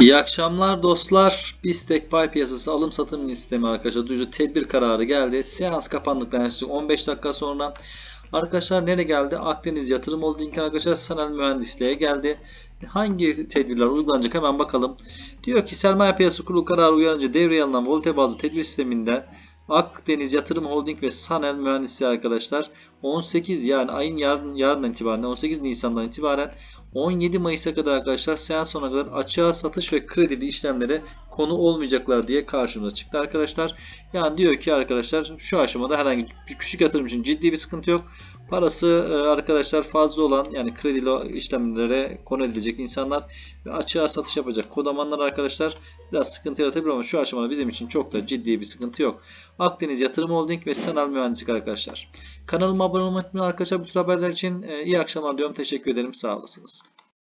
İyi akşamlar dostlar. Bistek Pay piyasası alım satım listemi arkadaşlar duyuru tedbir kararı geldi. Seans kapandıktan yaklaşık 15 dakika sonra arkadaşlar nereye geldi? Akdeniz Yatırım Holding arkadaşlar sanal mühendisliğe geldi. Hangi tedbirler uygulanacak hemen bakalım. Diyor ki sermaye piyasası kurulu kararı uyarınca devreye alınan volte bazlı tedbir sisteminden Akdeniz Yatırım Holding ve Sanel Mühendisliği arkadaşlar 18 yani ayın yarın, yarından itibaren 18 Nisan'dan itibaren 17 Mayıs'a kadar arkadaşlar seans sonuna kadar açığa satış ve kredili işlemlere konu olmayacaklar diye karşımıza çıktı arkadaşlar. Yani diyor ki arkadaşlar şu aşamada herhangi bir küçük yatırım için ciddi bir sıkıntı yok. Parası e, arkadaşlar fazla olan yani kredili işlemlere konu edilecek insanlar ve açığa satış yapacak kodamanlar arkadaşlar biraz sıkıntı yaratabilir ama şu aşamada bizim için çok da ciddi bir sıkıntı yok. Akdeniz Yatırım Holding ve Sanal Mühendislik arkadaşlar. Kanalıma abone olmayı unutmayın arkadaşlar. Bu haberler için e, iyi akşamlar diyorum. Teşekkür ederim. Sağ olasınız.